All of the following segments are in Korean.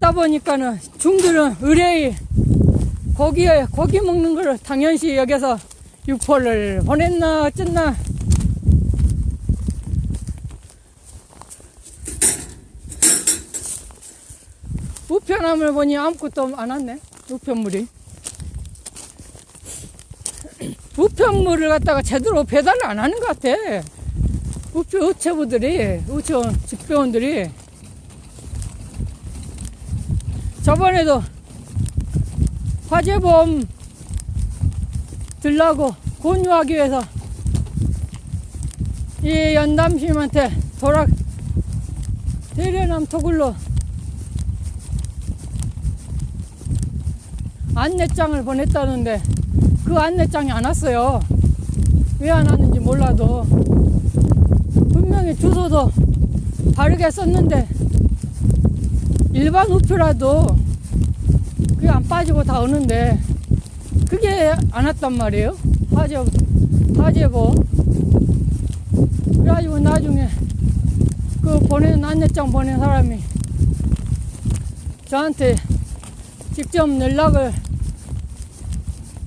하다 보니까는 중들은 의뢰의 고기에 고기 먹는 걸 당연시 여기서 육포를 보냈나 어쨌나. 우편함을 보니 아무것도 안 왔네 우편물이. 우편물을 갖다가 제대로 배달을 안 하는 것 같아. 우표 우체부들이 우체 집배원들이 저번에도 화재보험 들라고 권유하기 위해서 이 연담심한테 도락 대련암 토굴로 안내장을 보냈다는데 그 안내장이 안 왔어요. 왜 안 왔는지 몰라도 분명히 주소도 바르게 썼는데 일반 우표라도 그게 안 빠지고 다 오는데 그게 안 왔단 말이에요. 화재 화재보 그래가지고 나중에 그 보낸 안내장 보낸 사람이 저한테 직접 연락을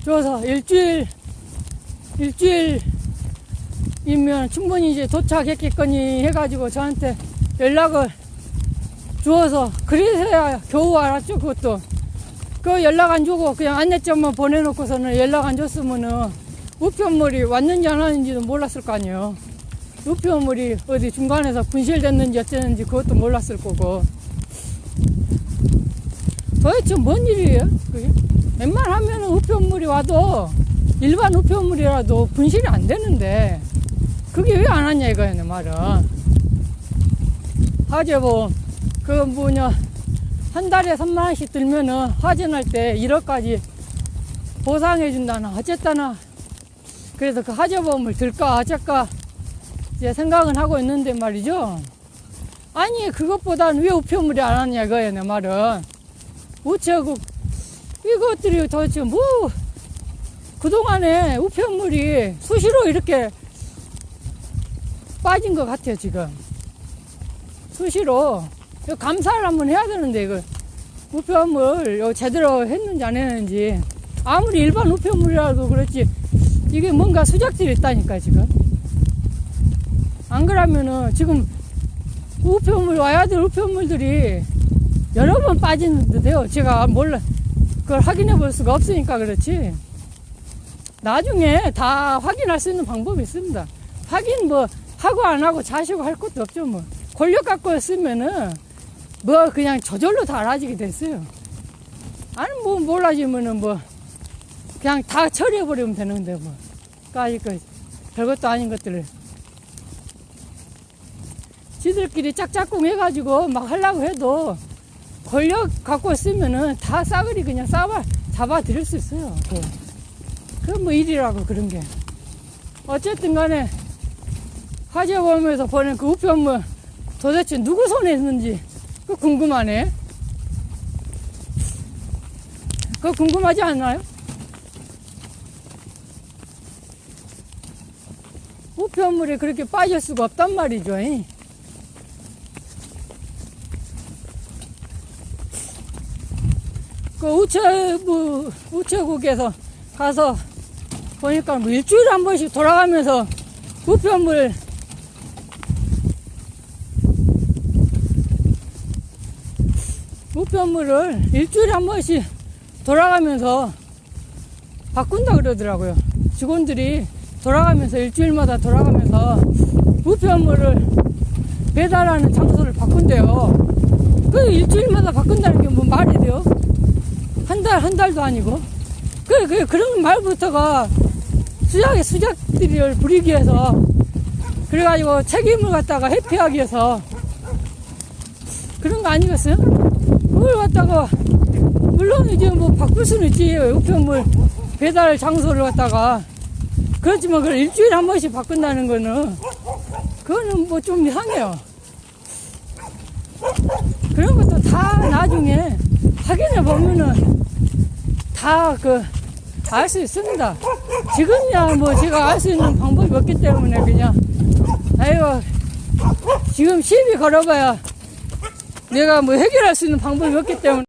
줘서 일주일 일주일이면 충분히 이제 도착했겠거니 해가지고 저한테 연락을 주어서 그래서야 겨우 알았죠 그것도 그 연락 안 주고 그냥 안내장만 보내놓고서는 연락 안 줬으면은 우편물이 왔는지 안 왔는지도 몰랐을 거 아니에요. 우편물이 어디 중간에서 분실됐는지 어쨌는지 그것도 몰랐을 거고. 도대체 뭔 일이에요? 그게? 웬만하면 우편물이 와도 일반 우편물이라도 분실이 안 되는데 그게 왜 안 왔냐 이거야 내 말은. 화재보 그 뭐냐 한 달에 3만 원씩 들면은 날때 1억까지 보상해 준다나 어쨌다나 그래서 그 화재보험을 들까 어쩔까 이제 생각은 하고 있는데 말이죠. 아니 그것보다는 왜 우편물이 안 왔냐 이거야 내 말은. 우체국 이것들이 도대체 뭐 그동안에 우편물이 수시로 이렇게 빠진 것 같아요 지금. 수시로 이거 감사를 한번 해야 되는데 이거. 우편물 제대로 했는지 안 했는지. 아무리 일반 우편물이라도 그렇지. 이게 뭔가 수작질이 있다니까 지금. 안 그러면은 지금 우편물 와야 될 우편물들이 여러 번 빠지는데요. 제가 몰라. 그걸 확인해 볼 수가 없으니까 그렇지. 나중에 다 확인할 수 있는 방법이 있습니다. 확인 뭐 하고 안 하고 자시고 할 것도 없죠 뭐. 권력 갖고 쓰면은 뭐 그냥 저절로 다 알아지게 됐어요. 아니 뭐 몰라지면은 뭐 그냥 다 처리해 버리면 되는데 뭐 까짓 거 별것도 아닌 것들을 지들끼리 짝짝꿍 해가지고 막 하려고 해도 권력 갖고 쓰면은 다 싸그리 그냥 싸봐 잡아 드릴 수 있어요. 그뭐 일이라고 그런 게 어쨌든 간에 화재 보험에서 보낸 그 우편물 도대체 누구 손에 있는지 그 궁금하네. 그거 궁금하지 않나요? 우편물에 그렇게 빠질 수가 없단 말이죠. 이. 그 우체부, 우체국에서 가서 보니까 뭐 일주일에 한 번씩 돌아가면서 우편물 우편물을 일주일에 한 번씩 돌아가면서 바꾼다 그러더라고요. 직원들이 돌아가면서 일주일마다 돌아가면서 우편물을 배달하는 장소를 바꾼대요. 그 일주일마다 바꾼다는 게 뭐 말이 돼요? 한 달, 한 달도 아니고. 그, 그, 그런 말부터가 수작의 수작들을 부리기 위해서 그래가지고 책임을 갖다가 회피하기 위해서 그런 거 아니겠어요? 그걸 갖다가 물론 이제 뭐 바꿀 수는 있지. 우편물 배달 장소를 갖다가. 그렇지만 그걸 일주일에 한 번씩 바꾼다는 거는 그거는 뭐 좀 이상해요. 그런 것도 다 나중에 확인해 보면은 다 그 알 수 있습니다. 지금야 뭐 제가 알 수 있는 방법이 없기 때문에 그냥. 아이고 지금 시비 걸어봐야 내가 뭐 해결할 수 있는 방법이 없기 때문에